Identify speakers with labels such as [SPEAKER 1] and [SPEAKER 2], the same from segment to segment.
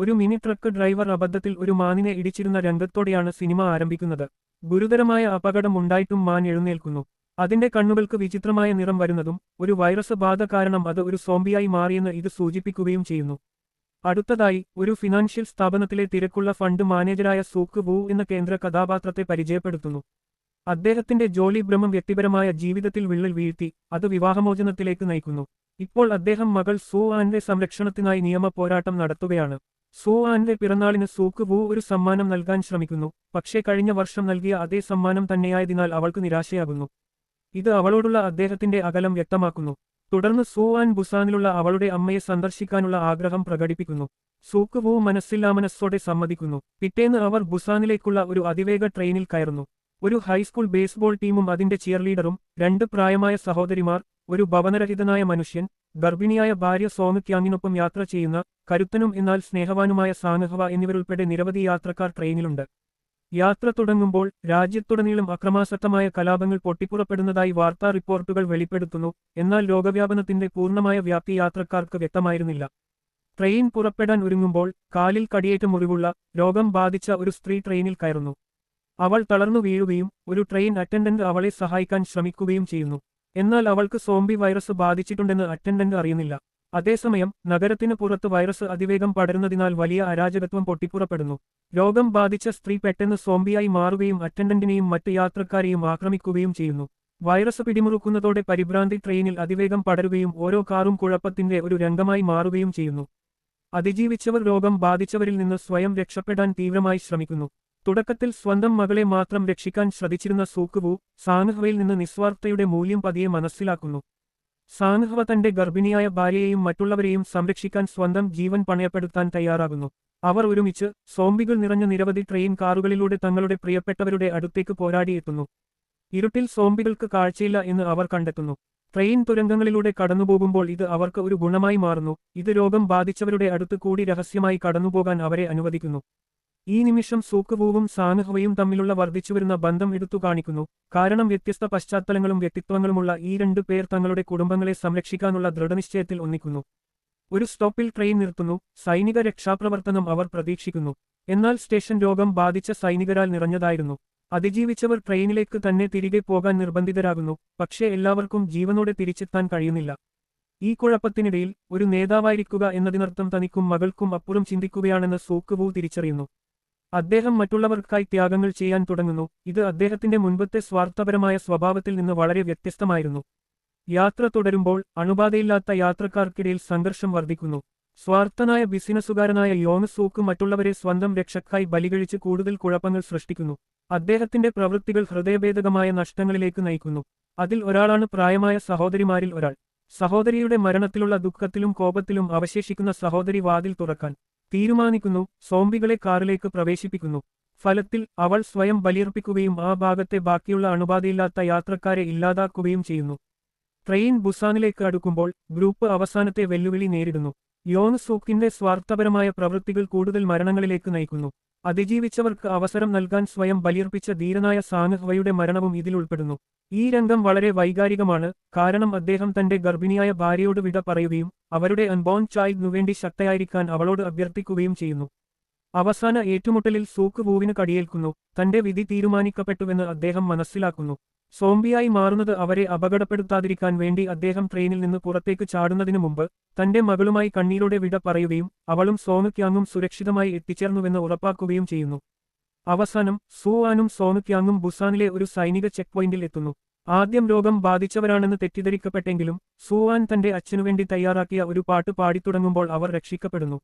[SPEAKER 1] ഒരു mini truck driver അബദ്ധത്തിൽ ഒരു മാനിനെ ഇടിച്ചിരുന്ന രംഗത്തോടെയാണ് സിനിമ ആരംഭിക്കുന്നത്. ഗുരുതരമായ അപകടം ഉണ്ടായിട്ടും മാൻ എഴുന്നേൽക്കുന്നു. അതിന്റെ കണ്ണുകൾക്ക് വിചിത്രമായ നിറം വരുന്നതും ഒരു വൈറസ് ബാധ കാരണം അത് ഒരു സോംബിയായി മാറിയെന്ന് ഇത് സൂചിപ്പിക്കുകയും ചെയ്യുന്നു. അടുത്തതായി ഒരു ഫിനാൻഷ്യൽ സ്ഥാപനത്തിലെ തിരക്കുള്ള ഫണ്ട് മാനേജരായ സൂക്ക് വൂ എന്ന കേന്ദ്ര കഥാപാത്രത്തെ പരിചയപ്പെടുത്തുന്നു. അദ്ദേഹത്തിന്റെ ജോലി ഭ്രമം വ്യക്തിപരമായ ജീവിതത്തിൽ വിള്ളൽ വീഴ്ത്തി അത് വിവാഹമോചനത്തിലേക്ക് നയിക്കുന്നു. ഇപ്പോൾ അദ്ദേഹം മകൾ സൂ ആന്റെ സംരക്ഷണത്തിനായി നിയമ പോരാട്ടം നടത്തുകയാണ്. സൂ ആന്റെ പിറന്നാളിന് സൂക്ക് വൂ ഒരു സമ്മാനം നൽകാൻ ശ്രമിക്കുന്നു. പക്ഷേ കഴിഞ്ഞ വർഷം നൽകിയ അതേ സമ്മാനം തന്നെയായതിനാൽ അവൾക്ക് നിരാശയാകുന്നു. ഇത് അവളോടുള്ള അദ്ദേഹത്തിന്റെ അകലം വ്യക്തമാക്കുന്നു. തുടർന്ന് സൂ ആൻ ബുസാനിലുള്ള അവളുടെ അമ്മയെ സന്ദർശിക്കാനുള്ള ആഗ്രഹം പ്രകടിപ്പിക്കുന്നു. സൂക്ക് വൂ മനസ്സില്ലാമനസ്സോടെ സമ്മതിക്കുന്നു. പിറ്റേന്ന് അവർ ബുസാനിലേക്കുള്ള ഒരു അതിവേഗ ട്രെയിനിൽ കയറുന്നു. ഒരു ഹൈസ്കൂൾ ബേസ്ബോൾ ടീമും അതിന്റെ ചിയർലീഡറും രണ്ട് പ്രായമായ സഹോദരിമാർ ഒരു ഭവനരഹിതനായ മനുഷ്യൻ ഗർഭിണിയായ ഭാര്യ സോമിത്യാങ്ങിനൊപ്പം യാത്ര ചെയ്യുന്ന കരുത്തനും എന്നാൽ സ്നേഹവാനുമായ സാനഹവ എന്നിവരുൾപ്പെടെ നിരവധി യാത്രക്കാർ ട്രെയിനിലുണ്ട്. യാത്ര തുടങ്ങുമ്പോൾ രാജ്യത്തുടനീളം അക്രമാസക്തമായ കലാപങ്ങൾ പൊട്ടിപ്പുറപ്പെടുന്നതായി വാർത്താ റിപ്പോർട്ടുകൾ വെളിപ്പെടുത്തുന്നു എന്നാൽ രോഗവ്യാപനത്തിന്റെ പൂർണമായ വ്യാപ്തി യാത്രക്കാർക്ക് വ്യക്തമായിരുന്നില്ല. ട്രെയിൻ പുറപ്പെടാൻ ഒരുങ്ങുമ്പോൾ കാലിൽ കടിയേറ്റ മുറിവുള്ള രോഗം ബാധിച്ച ഒരു സ്ത്രീ ട്രെയിനിൽ കയറുന്നു. അവൾ തളർന്നു വീഴുകയും ഒരു ട്രെയിൻ അറ്റൻഡന്റ് അവളെ സഹായിക്കാൻ ശ്രമിക്കുകയും ചെയ്യുന്നു. എന്നാൽ അവൾക്ക് സോംബി വൈറസ് ബാധിച്ചിട്ടുണ്ടെന്ന് അറ്റൻഡന്റ് അറിയുന്നില്ല. അതേസമയം നഗരത്തിന് പുറത്ത് വൈറസ് അതിവേഗം പടരുന്നതിനാൽ വലിയ അരാജകത്വം പൊട്ടിപ്പുറപ്പെടുന്നു. രോഗം ബാധിച്ച സ്ത്രീ പെട്ടെന്ന് സോംബിയായി മാറുകയും അറ്റൻഡന്റിനെയും മറ്റ് യാത്രക്കാരെയും ആക്രമിക്കുകയും ചെയ്യുന്നു. വൈറസ് പിടിമുറുക്കുന്നതോടെ പരിഭ്രാന്തി ട്രെയിനിൽ അതിവേഗം പടരുകയും ഓരോ കാറും കുഴപ്പത്തിന്റെ ഒരു രംഗമായി മാറുകയും ചെയ്യുന്നു. അതിജീവിച്ചവർ രോഗം ബാധിച്ചവരിൽ നിന്ന് സ്വയം രക്ഷപ്പെടാൻ തീവ്രമായി ശ്രമിക്കുന്നു. തുടക്കത്തിൽ സ്വന്തം മകളെ മാത്രം രക്ഷിക്കാൻ ശ്രദ്ധിച്ചിരുന്ന സൂക്കുവു സാനുഹവയിൽ നിന്ന് നിസ്വാർത്ഥയുടെ മൂല്യം പതിയെ മനസ്സിലാക്കുന്നു. സാനുഹവ തന്റെ ഗർഭിണിയായ ഭാര്യയെയും മറ്റുള്ളവരെയും സംരക്ഷിക്കാൻ സ്വന്തം ജീവൻ പണയപ്പെടുത്താൻ തയ്യാറാകുന്നു. അവർ ഒരുമിച്ച് സോംബികൾ നിറഞ്ഞ നിരവധി ട്രെയിൻ കാറുകളിലൂടെ തങ്ങളുടെ പ്രിയപ്പെട്ടവരുടെ അടുത്തേക്ക് പോരാടിയെത്തുന്നു ഇരുട്ടിൽ സോംബികൾക്ക് കാഴ്ചയില്ല എന്ന് അവർ കണ്ടെത്തുന്നു. ട്രെയിൻ തുരങ്കങ്ങളിലൂടെ കടന്നുപോകുമ്പോൾ ഇത് അവർക്ക് ഒരു ഗുണമായി മാറുന്നു. ഇത് രോഗം ബാധിച്ചവരുടെ അടുത്ത് കൂടി രഹസ്യമായി കടന്നുപോകാൻ അവരെ അനുവദിക്കുന്നു. ഈ നിമിഷം സൂക്കുപൂവും സാനുഹവയും തമ്മിലുള്ള വർദ്ധിച്ചുവരുന്ന ബന്ധം എടുത്തു കാണിക്കുന്നു. കാരണം വ്യത്യസ്ത പശ്ചാത്തലങ്ങളും വ്യക്തിത്വങ്ങളുമുള്ള ഈ രണ്ടു പേർ തങ്ങളുടെ കുടുംബങ്ങളെ സംരക്ഷിക്കാനുള്ള ദൃഢനിശ്ചയത്തിൽ ഒന്നിക്കുന്നു. ഒരു സ്റ്റോപ്പിൽ ട്രെയിൻ നിർത്തുന്നു സൈനിക രക്ഷാപ്രവർത്തനം അവർ പ്രതീക്ഷിക്കുന്നു. എന്നാൽ സ്റ്റേഷൻ രോഗം ബാധിച്ച സൈനികരാൽ നിറഞ്ഞതായിരുന്നു. അതിജീവിച്ചവർ ട്രെയിനിലേക്ക് തന്നെ തിരികെ പോകാൻ നിർബന്ധിതരാകുന്നു പക്ഷേ എല്ലാവർക്കും ജീവനോടെ തിരിച്ചെത്താൻ കഴിയുന്നില്ല. ഈ കുഴപ്പത്തിനിടയിൽ ഒരു നേതാവായിരിക്കുക എന്നതിനർത്ഥം തനിക്കും മകൾക്കും അപ്പുറം ചിന്തിക്കുകയാണെന്ന് സൂക്കുവു തിരിച്ചറിയുന്നു. അദ്ദേഹം മറ്റുള്ളവർക്കായി ത്യാഗങ്ങൾ ചെയ്യാൻ തുടങ്ങുന്നു. ഇത് അദ്ദേഹത്തിന്റെ മുൻപത്തെ സ്വാർത്ഥപരമായ സ്വഭാവത്തിൽ നിന്ന് വളരെ വ്യത്യസ്തമായിരുന്നു. യാത്ര തുടരുമ്പോൾ അണുബാധയില്ലാത്ത യാത്രക്കാർക്കിടയിൽ സംഘർഷം വർദ്ധിക്കുന്നു. സ്വാർത്ഥനായ ബിസിനസ്സുകാരനായ യോങ് സൂക്ക് മറ്റുള്ളവരെ സ്വന്തം രക്ഷക്കായി ബലികഴിച്ച് കൂടുതൽ കുഴപ്പങ്ങൾ സൃഷ്ടിക്കുന്നു. അദ്ദേഹത്തിന്റെ പ്രവൃത്തികൾ ഹൃദയഭേദകമായ നഷ്ടങ്ങളിലേക്ക് നയിക്കുന്നു. അതിൽ ഒരാളാണ് പ്രായമായ സഹോദരിമാരിൽ ഒരാൾ. സഹോദരിയുടെ മരണത്തിലുള്ള ദുഃഖത്തിലും കോപത്തിലും അവശേഷിക്കുന്ന സഹോദരി വാതിൽ തുറക്കാൻ. തീരുമാനിക്കുന്നു. സോംബികളെ കാറിലേക്ക് പ്രവേശിപ്പിക്കുന്നു. ഫലത്തിൽ അവൾ സ്വയം ബലിയർപ്പിക്കുകയും ആ ഭാഗത്തെ ബാക്കിയുള്ള അണുബാധയില്ലാത്ത യാത്രക്കാരെ ഇല്ലാതാക്കുകയും ചെയ്യുന്നു. ട്രെയിൻ ബുസാനിലേക്ക് അടുക്കുമ്പോൾ ഗ്രൂപ്പ് അവസാനത്തെ വെല്ലുവിളി നേരിടുന്നു. യോങ് സൂക്കിന്റെ സ്വാർത്ഥപരമായ പ്രവൃത്തികൾ കൂടുതൽ മരണങ്ങളിലേക്ക് നയിക്കുന്നു. അതിജീവിച്ചവർക്ക് അവസരം നൽകാൻ സ്വയം ബലിയർപ്പിച്ച ധീരനായ സാനുഹവയുടെ മരണവും ഇതിൽ ഉൾപ്പെടുന്നു. ഈ രംഗം വളരെ വൈകാരികമാണ്. കാരണം അദ്ദേഹം തന്റെ ഗർഭിണിയായ ഭാര്യയോട് വിട പറയുകയും അവരുടെ അൺബോൺ ചൈൽഡിനുവേണ്ടി ശക്തയായിരിക്കാൻ അവളോട് അഭ്യർത്ഥിക്കുകയും ചെയ്യുന്നു. അവസാന ഏറ്റുമുട്ടലിൽ സൂക്ക് വൂവിന് കടിയേൽക്കുന്നു. തന്റെ വിധി തീരുമാനിക്കപ്പെട്ടുവെന്ന് അദ്ദേഹം മനസ്സിലാക്കുന്നു. സോംബിയായി മാറുന്നത് അവരെ അപകടപ്പെടുത്താതിരിക്കാൻ വേണ്ടി അദ്ദേഹം ട്രെയിനിൽ നിന്ന് പുറത്തേക്ക് ചാടുന്നതിനു മുമ്പ് തന്റെ മകളുമായി കണ്ണീരോടെ വിട പറയുകയും അവളും സോനുക്യാങ്ങും സുരക്ഷിതമായി എത്തിച്ചേർന്നുവെന്ന് ഉറപ്പാക്കുകയും ചെയ്യുന്നു. അവസാനം സൂവാനും സോനുക്യാങ്ങും ബുസാനിലെ ഒരു സൈനിക ചെക്ക് പോയിന്റിൽ എത്തുന്നു. ആദ്യം രോഗം ബാധിച്ചവരാണെന്ന് തെറ്റിദ്ധരിക്കപ്പെട്ടെങ്കിലും സൂവാൻ തന്റെ അച്ഛനുവേണ്ടി തയ്യാറാക്കിയ ഒരു പാട്ട് പാടിത്തുടങ്ങുമ്പോൾ അവർ രക്ഷിക്കപ്പെടുന്നു.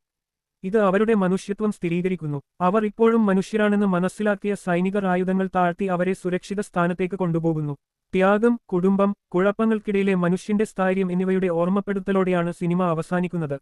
[SPEAKER 1] ഇത് അവരുടെ മനുഷ്യത്വം സ്ഥിരീകരിക്കുന്നു. അവർ ഇപ്പോഴും മനുഷ്യരാണെന്ന് മനസ്സിലാക്കിയ സൈനികർ ആയുധങ്ങൾ താഴ്ത്തി അവരെ സുരക്ഷിത സ്ഥാനത്തേക്ക് കൊണ്ടുപോകുന്നു. ത്യാഗം കുടുംബം കുഴപ്പങ്ങൾക്കിടയിലെ മനുഷ്യന്റെ സ്ഥൈര്യം എന്നിവയുടെ ഓർമ്മപ്പെടുത്തലോടെയാണ് സിനിമ അവസാനിക്കുന്നത്.